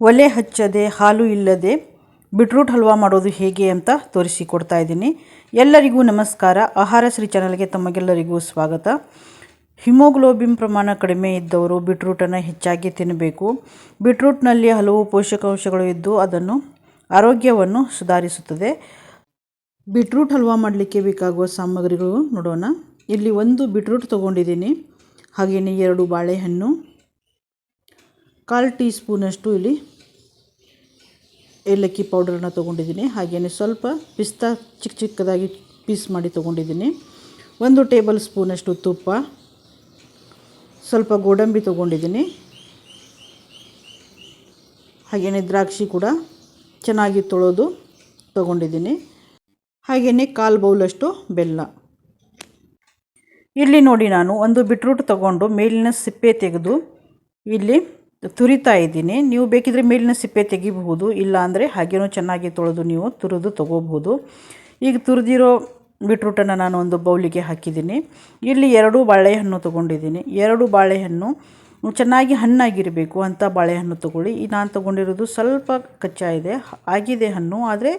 ಒಲೆ ಹಚ್ಚದೆ, ಹಾಲು ಇಲ್ಲದೆ ಬಿಟ್ರೂಟ್ ಹಲ್ವಾ ಮಾಡೋದು ಹೇಗೆ ಅಂತ ತೋರಿಸಿಕೊಡ್ತಾ ಇದ್ದೀನಿ. ಎಲ್ಲರಿಗೂ ನಮಸ್ಕಾರ. ಆಹಾರ ಶ್ರೀ ಚಾನಲ್ಗೆ ತಮಗೆಲ್ಲರಿಗೂ ಸ್ವಾಗತ. ಹಿಮೋಗ್ಲೋಬಿನ್ ಪ್ರಮಾಣ ಕಡಿಮೆ ಇದ್ದವರು ಬಿಟ್ರೂಟನ್ನು ಹೆಚ್ಚಾಗಿ ತಿನ್ನಬೇಕು. ಬಿಟ್ರೂಟ್ನಲ್ಲಿ ಹಲವು ಪೋಷಕಾಂಶಗಳು ಇದ್ದು ಅದನ್ನು ಆರೋಗ್ಯವನ್ನು ಸುಧಾರಿಸುತ್ತದೆ. ಬಿಟ್ರೂಟ್ ಹಲ್ವಾ ಮಾಡಲಿಕ್ಕೆ ಬೇಕಾಗುವ ಸಾಮಗ್ರಿಗಳು ನೋಡೋಣ. ಇಲ್ಲಿ ಒಂದು ಬಿಟ್ರೂಟ್ ತೊಗೊಂಡಿದ್ದೀನಿ. ಹಾಗೆಯೇ ಎರಡು ಬಾಳೆಹಣ್ಣು ಕಾಲು ಟೀ ಸ್ಪೂನಷ್ಟು ಇಲ್ಲಿ ಏಲಕ್ಕಿ ಪೌಡರನ್ನು ತೊಗೊಂಡಿದ್ದೀನಿ. ಹಾಗೆಯೇ ಸ್ವಲ್ಪ ಪಿಸ್ತಾ ಚಿಕ್ಕ ಚಿಕ್ಕದಾಗಿ ಪೀಸ್ ಮಾಡಿ ತೊಗೊಂಡಿದ್ದೀನಿ. ಒಂದು ಟೇಬಲ್ ಸ್ಪೂನಷ್ಟು ತುಪ್ಪ. ಸ್ವಲ್ಪ ಗೋಡಂಬಿ ತೊಗೊಂಡಿದ್ದೀನಿ. ಹಾಗೆಯೇ ದ್ರಾಕ್ಷಿ ಕೂಡ ಚೆನ್ನಾಗಿ ತೊಳೆದು ತೊಗೊಂಡಿದ್ದೀನಿ. ಹಾಗೆಯೇ ಕಾಲು ಬೌಲಷ್ಟು ಬೆಲ್ಲ. ಇಲ್ಲಿ ನೋಡಿ ನಾನು ಒಂದು ಬಿಟ್ರೂಟ್ ತಗೊಂಡು ಮೇಲಿನ ಸಿಪ್ಪೆ ತೆಗೆದು ಇಲ್ಲಿ ತುರಿತಾ ಇದ್ದೀನಿ. ನೀವು ಬೇಕಿದ್ರೆ ಮೇಲಿನ ಸಿಪ್ಪೆ ತೆಗಿಬಹುದು, ಇಲ್ಲ ಅಂದರೆ ಹಾಗೇನೂ ಚೆನ್ನಾಗಿ ತೊಳೆದು ನೀವು ತುರಿದು ತೊಗೋಬಹುದು. ಈಗ ತುರಿದಿರೋ ಬಿಟ್ರೂಟನ್ನು ನಾನು ಒಂದು ಬೌಲಿಗೆ ಹಾಕಿದ್ದೀನಿ. ಇಲ್ಲಿ ಎರಡು ಬಾಳೆಹಣ್ಣು ತೊಗೊಂಡಿದ್ದೀನಿ. ಎರಡು ಬಾಳೆಹಣ್ಣು, ಚೆನ್ನಾಗಿ ಹಣ್ಣಾಗಿರಬೇಕು ಅಂತ ಬಾಳೆಹಣ್ಣು ತೊಗೊಳ್ಳಿ. ಈ ನಾನು ತೊಗೊಂಡಿರೋದು ಸ್ವಲ್ಪ ಕಚ್ಚಾ ಇದೆ, ಆಗಿದೆ ಹಣ್ಣು, ಆದರೆ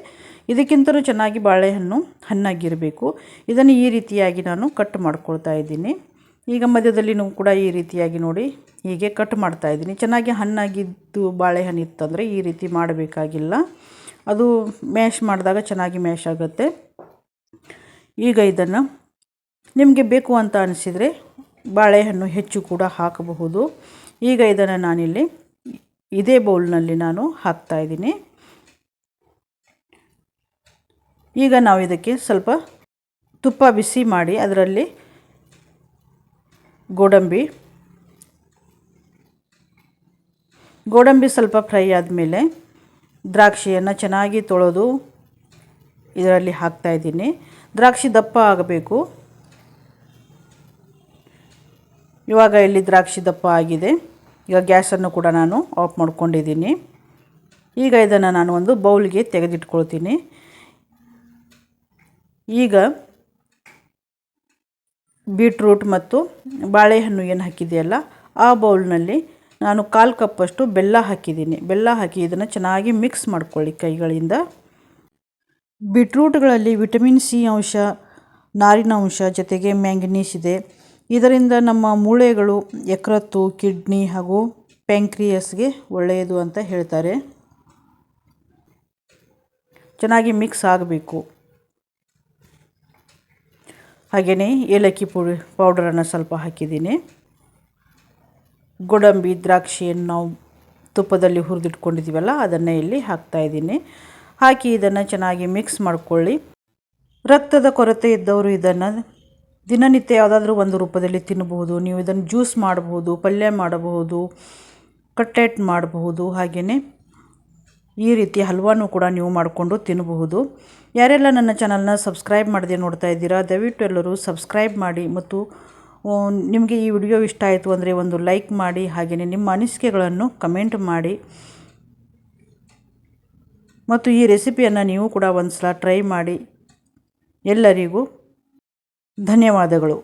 ಇದಕ್ಕಿಂತಲೂ ಚೆನ್ನಾಗಿ ಬಾಳೆಹಣ್ಣು ಹಣ್ಣಾಗಿರಬೇಕು. ಇದನ್ನು ಈ ರೀತಿಯಾಗಿ ನಾನು ಕಟ್ ಮಾಡ್ಕೊಳ್ತಾ ಇದ್ದೀನಿ. ಈಗ ಮಧ್ಯದಲ್ಲಿನೂ ಕೂಡ ಈ ರೀತಿಯಾಗಿ ನೋಡಿ, ಹೀಗೆ ಕಟ್ ಮಾಡ್ತಾ ಇದ್ದೀನಿ. ಚೆನ್ನಾಗಿ ಹಣ್ಣಾಗಿದ್ದು ಬಾಳೆಹಣ್ಣು ಇತ್ತಂದರೆ ಈ ರೀತಿ ಮಾಡಬೇಕಾಗಿಲ್ಲ. ಅದು ಮ್ಯಾಶ್ ಮಾಡಿದಾಗ ಚೆನ್ನಾಗಿ ಮ್ಯಾಶ್ ಆಗುತ್ತೆ. ಈಗ ಇದನ್ನು ನಿಮಗೆ ಬೇಕು ಅಂತ ಅನಿಸಿದರೆ ಬಾಳೆಹಣ್ಣು ಹೆಚ್ಚು ಕೂಡ ಹಾಕಬಹುದು. ಈಗ ಇದನ್ನು ನಾನಿಲ್ಲಿ ಇದೇ ಬೌಲ್ನಲ್ಲಿ ನಾನು ಹಾಕ್ತಾ ಇದ್ದೀನಿ. ಈಗ ನಾವು ಇದಕ್ಕೆ ಸ್ವಲ್ಪ ತುಪ್ಪ ಬಿಸಿ ಮಾಡಿ ಅದರಲ್ಲಿ ಗೋಡಂಬಿ. ಗೋಡಂಬಿ ಸ್ವಲ್ಪ ಫ್ರೈ ಆದಮೇಲೆ ದ್ರಾಕ್ಷಿಯನ್ನು ಚೆನ್ನಾಗಿ ತೊಳೆದು ಇದರಲ್ಲಿ ಹಾಕ್ತಾಯಿದ್ದೀನಿ ದ್ರಾಕ್ಷಿ ದಪ್ಪ ಆಗಬೇಕು. ಇವಾಗ ಇಲ್ಲಿ ದ್ರಾಕ್ಷಿ ದಪ್ಪ ಆಗಿದೆ. ಈಗ ಗ್ಯಾಸನ್ನು ಕೂಡ ನಾನು ಆಫ್ ಮಾಡ್ಕೊಂಡಿದ್ದೀನಿ. ಈಗ ಇದನ್ನು ನಾನು ಒಂದು ಬೌಲ್ಗೆ ತೆಗೆದಿಟ್ಕೊಳ್ತೀನಿ. ಈಗ ಬೀಟ್ರೂಟ್ ಮತ್ತು ಬಾಳೆಹಣ್ಣು ಏನು ಹಾಕಿದೆಯಲ್ಲ ಆ ಬೌಲ್ನಲ್ಲಿ ನಾನು ಕಾಲು ಕಪ್ಪಷ್ಟು ಬೆಲ್ಲ ಹಾಕಿದ್ದೀನಿ. ಬೆಲ್ಲ ಹಾಕಿ ಇದನ್ನು ಚೆನ್ನಾಗಿ ಮಿಕ್ಸ್ ಮಾಡ್ಕೊಳ್ಳಿ ಕೈಗಳಿಂದ. ಬೀಟ್ರೂಟ್ಗಳಲ್ಲಿ ವಿಟಮಿನ್ ಸಿ ಅಂಶ, ನಾರಿನ ಅಂಶ ಜೊತೆಗೆ ಮ್ಯಾಂಗನೀಸ್ ಇದೆ. ಇದರಿಂದ ನಮ್ಮ ಮೂಳೆಗಳು ಎಕ್ರತ್ತು, ಕಿಡ್ನಿ ಹಾಗೂ ಪ್ಯಾಂಕ್ರಿಯಸ್ಗೆ ಒಳ್ಳೆಯದು ಅಂತ ಹೇಳ್ತಾರೆ. ಚೆನ್ನಾಗಿ ಮಿಕ್ಸ್ ಆಗಬೇಕು. ಹಾಗೆಯೇ ಏಲಕ್ಕಿ ಪುಡಿ ಪೌಡರನ್ನು ಸ್ವಲ್ಪ ಹಾಕಿದ್ದೀನಿ. ಗೋಡಂಬಿ, ದ್ರಾಕ್ಷಿಯನ್ನು ನಾವು ತುಪ್ಪದಲ್ಲಿ ಹುರಿದಿಟ್ಕೊಂಡಿದ್ದೀವಲ್ಲ, ಅದನ್ನು ಇಲ್ಲಿ ಹಾಕ್ತಾಯಿದ್ದೀನಿ ಹಾಕಿ ಇದನ್ನು ಚೆನ್ನಾಗಿ ಮಿಕ್ಸ್ ಮಾಡಿಕೊಳ್ಳಿ. ರಕ್ತದ ಕೊರತೆ ಇದ್ದವರು ಇದನ್ನು ದಿನನಿತ್ಯ ಯಾವುದಾದ್ರೂ ಒಂದು ರೂಪದಲ್ಲಿ ತಿನ್ನಬಹುದು. ನೀವು ಇದನ್ನು ಜ್ಯೂಸ್ ಮಾಡಬಹುದು, ಪಲ್ಯ ಮಾಡಬಹುದು, ಕಟ್ಲೆಟ್ ಮಾಡಬಹುದು, ಹಾಗೆಯೇ ಈ ರೀತಿ ಹಲ್ವಾನು ಕೂಡ ನೀವು ಮಾಡಿಕೊಂಡು ತಿನ್ನಬಹುದು. ಯಾರೆಲ್ಲ ನನ್ನ ಚಾನಲ್ನ ಸಬ್ಸ್ಕ್ರೈಬ್ ಮಾಡದೆ ನೋಡ್ತಾ ಇದ್ದೀರಾ, ದಯವಿಟ್ಟು ಎಲ್ಲರೂ ಸಬ್ಸ್ಕ್ರೈಬ್ ಮಾಡಿ ಮತ್ತು ನಿಮಗೆ ಈ ವಿಡಿಯೋ ಇಷ್ಟ ಆಯಿತು ಅಂದರೆ ಒಂದು ಲೈಕ್ ಮಾಡಿ, ಹಾಗೆಯೇ ನಿಮ್ಮ ಅನಿಸಿಕೆಗಳನ್ನು ಕಮೆಂಟ್ ಮಾಡಿ. ಮತ್ತು ಈ ರೆಸಿಪಿಯನ್ನು ನೀವು ಕೂಡ ಒಂದು ಸಲ ಟ್ರೈ ಮಾಡಿ. ಎಲ್ಲರಿಗೂ ಧನ್ಯವಾದಗಳು.